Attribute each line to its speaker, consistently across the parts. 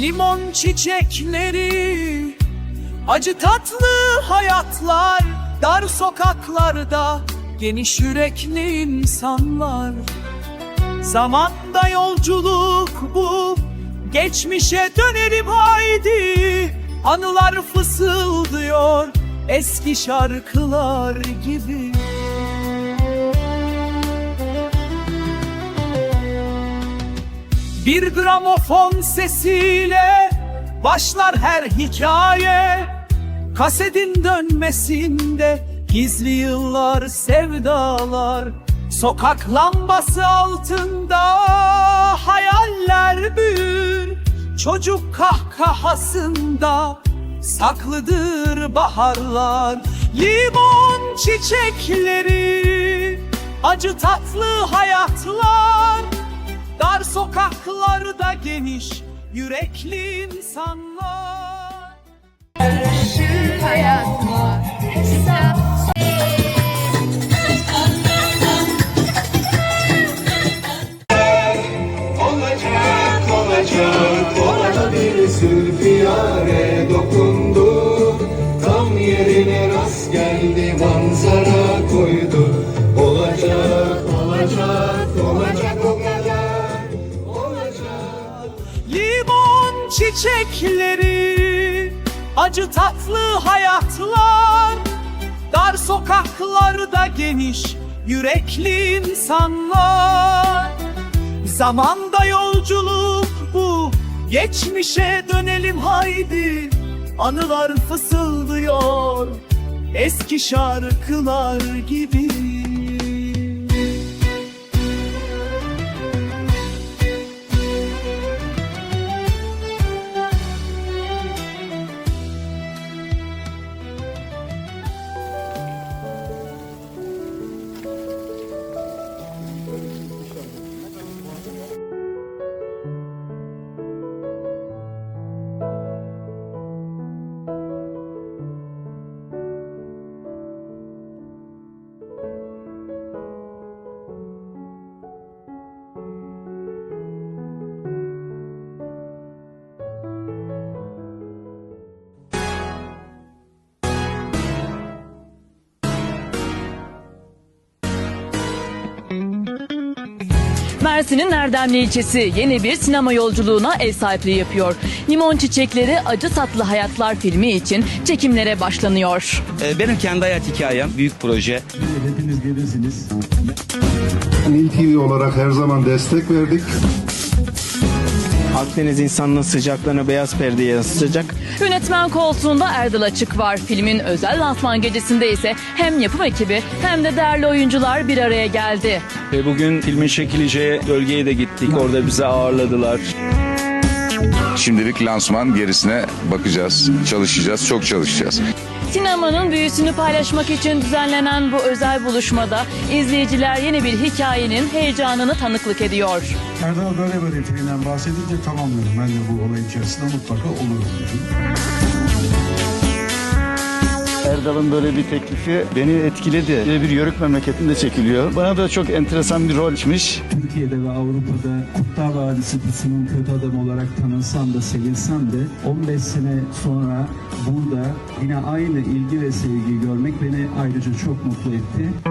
Speaker 1: Limon çiçekleri Acı tatlı hayatlar Dar sokaklarda Geniş yürekli insanlar. Zamanda yolculuk bu Geçmişe dönelim haydi. Anılar fısıldıyor Eski şarkılar gibi Bir gramofon sesiyle Başlar her hikaye. Kasetin dönmesinde Gizli yıllar sevdalar Sokak lambası altında Hayaller büyür. Çocuk kahkahasında Saklıdır baharlar. Limon çiçekleri Acı tatlı hayatlar Dar sokaklarda geniş Yürekli insanlar.
Speaker 2: Hayatıma kısa
Speaker 3: Olacak, olacak, olacak bir zülfiyare dokundu. Tam yerine rast geldi manzara koydu
Speaker 1: Limon çiçekleri Acı tatlı hayatlar. Dar sokaklarda geniş Yürekli insanlar. Zamanda yolculuk bu Geçmişe dönelim haydi. Anılar fısıldıyor Eski şarkılar gibi
Speaker 4: Mersin'in Erdemli ilçesi yeni bir sinema yolculuğuna ev sahipliği yapıyor. Limon Çiçekleri Acı Tatlı Hayatlar filmi için çekimlere başlanıyor.
Speaker 5: Ee, Benim kendi hayat hikayem, büyük proje.
Speaker 6: Hepiniz gelirsiniz.
Speaker 7: Nil TV olarak her zaman destek verdik.
Speaker 5: Akdeniz insanının sıcaklığını beyaz perdeye yansıtacak.
Speaker 4: Yönetmen koltuğunda Erdal Açık var. Filmin özel lansman gecesinde ise hem yapım ekibi hem de değerli oyuncular bir araya geldi.
Speaker 8: Ve bugün filmin çekileceği bölgeye de gittik. Orada bizi ağırladılar.
Speaker 9: Şimdilik lansman gerisine bakacağız, çalışacağız, çok çalışacağız.
Speaker 4: Sinemanın büyüsünü paylaşmak için düzenlenen bu özel buluşmada izleyiciler yeni bir hikayenin heyecanını tanıklık ediyor.
Speaker 6: Erdal böyle böyle filmden bahsedince tamam dedim. Ben de bu olay içerisinde mutlaka olurum dedim.
Speaker 10: Erdal'ın böyle bir teklifi beni etkiledi. Bir yörük memleketinde çekiliyor. Bana da çok enteresan bir rol çıkmış.
Speaker 6: Türkiye'de ve Avrupa'da Kurtlar Vadisi pusunun kötü adam olarak tanınsam da sevilsem de 15 sene sonra burada yine aynı ilgi ve sevgiyi görmek beni ayrıca çok mutlu etti.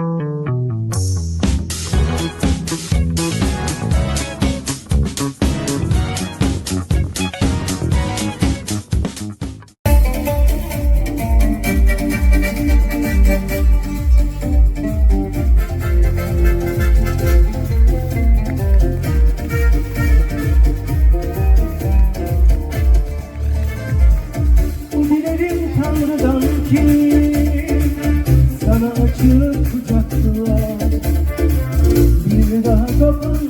Speaker 6: Yürü Bir daha kapan